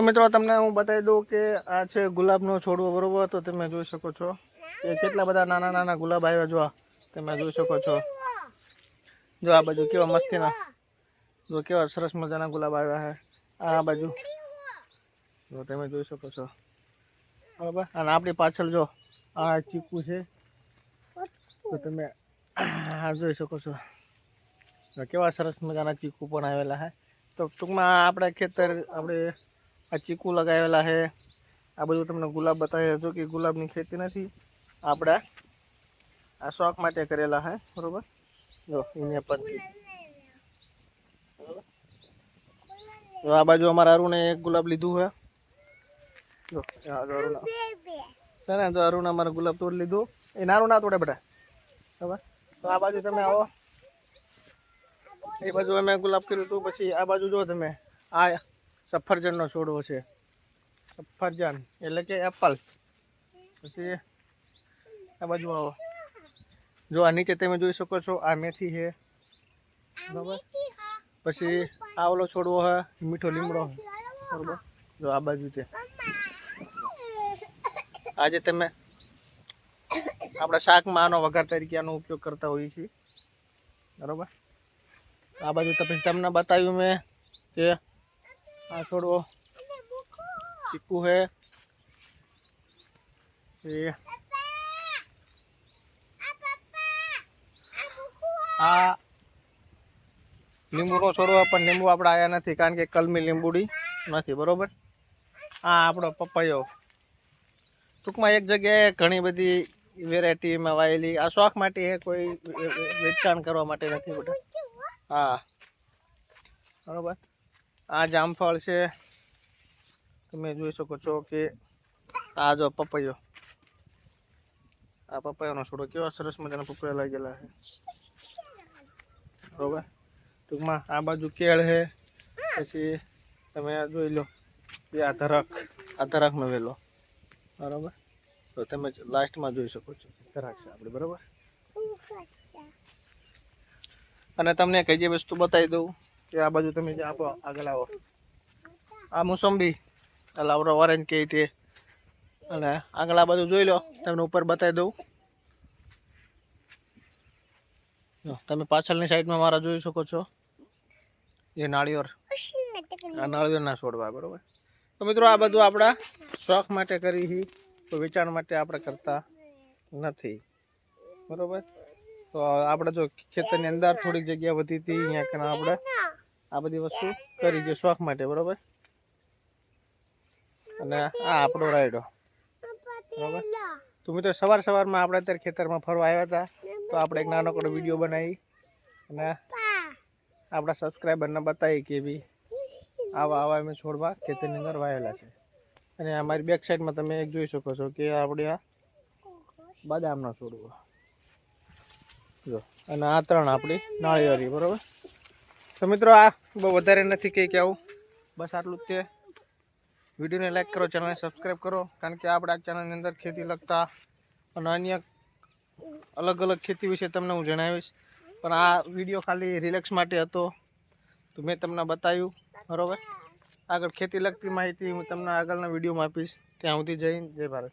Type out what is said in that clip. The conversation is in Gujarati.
તો મિત્રો, તમને હું બતાવી દઉં કે આ છે ગુલાબનો છોડવો, બરોબર? તો તમે જોઈ શકો છો કે કેટલા બધા નાના નાના ગુલાબ આવ્યા જો તમે જોઈ શકો છો. જો આ બાજુ કેવા મસ્તીના, જો કેવા સરસ મજાના ગુલાબ આવ્યા છે. આ બાજુ. જો તમે જોઈ શકો છો. બરાબર? અને આપણી પાછળ જો આ ચીકુ છે. તો તમે આ જોઈ શકો છો. કેવા સરસ મજાના ચીકુ પણ આવેલા છે. તો ટૂંકમાં આપણે ખેતર, આપણે આ ચીકુ લગાવેલા છે. આ બધું તમને ગુલાબ બતાવ્યા જો કે ગુલાબની ખેતી નથી. આપણે આ શોખ માટે કરેલા છે, બરોબર? જો એને પણ તો આ બાજુ અમારા અરુણે એક ગુલાબ લીધું છે. જો આ જો અરુણ છે ને, જો અરુણ અમારે ગુલાબ તોડી લીધું. એ નાનું ના તોડે બેટા બરાબર? તો આ બાજુ તમે આવો. એ બાજુ અમે ગુલાબ કર્યું હતું પછી આ બાજુ જો તમે. આ સફરજનનો છોડવો છે. સફરજન, એટલે કે એપલ. પછી આ બાજુ આવો. જો આ નીચે તમે જોઈ શકો છો, આ મેથી છે. બરાબર? પછી આ ઓલો છોડવો હે મીઠો લીમડો. બરાબર? જો આ બાજુ છે. આજે તમે આપણા શાકમાં આનો વઘાર તરીકે આનો ઉપયોગ કરતા હોઈએ છીએ. બરાબર? આ બાજુ તો પછી તમને બતાવ્યું મેં કે આ છોડવો ચીકુ છે એ. આ લીંબુનો છોડવો પણ લીંબુ આપણે આવ્યા નથી, કારણ કે કલમી લીંબુડી નથી, બરોબર? આ આપણો પપૈયો. ટૂંકમાં એક જગ્યાએ ઘણી બધી વેરાયટીમાં વાયેલી. આ શોખ માટે છે કોઈ વેચાણ કરવા માટે નથી બધા હા. બરોબર? આ જામફળ છે. તમે જોઈ શકો છો કે આ જો પપૈયો. આ પપૈયાનો છોડો કેવા સરસ મજાના પપૈયા લાગેલા છે. બરોબર? ટૂંકમાં આ બાજુ કેળ છે. પછી તમે આ જોઈ લો. કે આ ધરક. આ ધરકનો વેલો. બરોબર? તો તમે લાસ્ટમાં જોઈ શકો છો ધરાક છે આપણે બરોબર? અને તમને કઈ જે વસ્તુ બતાવી દઉં? કે આ બાજુ તમે જે આપો, આગળ આવો. આ મોસંબી એટલે આપણે ઓરેન્જ કહે તે. અને આગળ આ બાજુ જોઈ લો, તમને ઉપર બતાવી દઉં. તમે પાછળની સાઈડમાં મારા જોઈ શકો છો. એ નાળિયેર. આ નાળિયેરના છોડવા, બરોબર. તો મિત્રો, આ બધું આપણા શોખ માટે કરી છે તો વેચાણ માટે આપણે કરતા નથી. બરોબર? તો આપણે જો ખેતરની અંદર થોડીક જગ્યા વધી હતી, અહીંયા આપણે આ બધી વસ્તુ કરી છે શોખ માટે બરોબર? અને આ આપણો રાયડો. બરોબર? તો મિત્રો સવાર સવારમાં આપણે અત્યારે ખેતરમાં ફરવા આવ્યા હતા. તો આપણે એક નાનકડો વીડિયો બનાવી અને આપણા સબસ્ક્રાઈબરને બતાવી કે બી આવા આવા અમે છોડવા ખેતરની અંદર વાયેલા છે. અને અમારી બેક સાઈડમાં તમે એક જોઈ શકો છો કે આપણે આ બદામના છોડવા. જો. અને આ ત્રણ આપણી નાળિયેરી બરોબર? તો મિત્રો આ બહુ વધારે નથી કંઈ કહેવું. બસ આટલું જ તે વિડીયોને લાઈક કરો ચેનલને સબસ્ક્રાઈબ કરો, કારણ કે આપણે આ ચેનલની અંદર ખેતી લગતા અને અન્ય અલગ અલગ ખેતી વિશે તમને હું જણાવીશ. પણ આ વીડિયો ખાલી રિલેક્સ માટે હતો. તો મેં તમને બતાવ્યું, બરાબર? આગળ ખેતી લગતી માહિતી હું તમને આગળના વિડીયોમાં આપીશ. ત્યાં સુધી જય જય ભારત.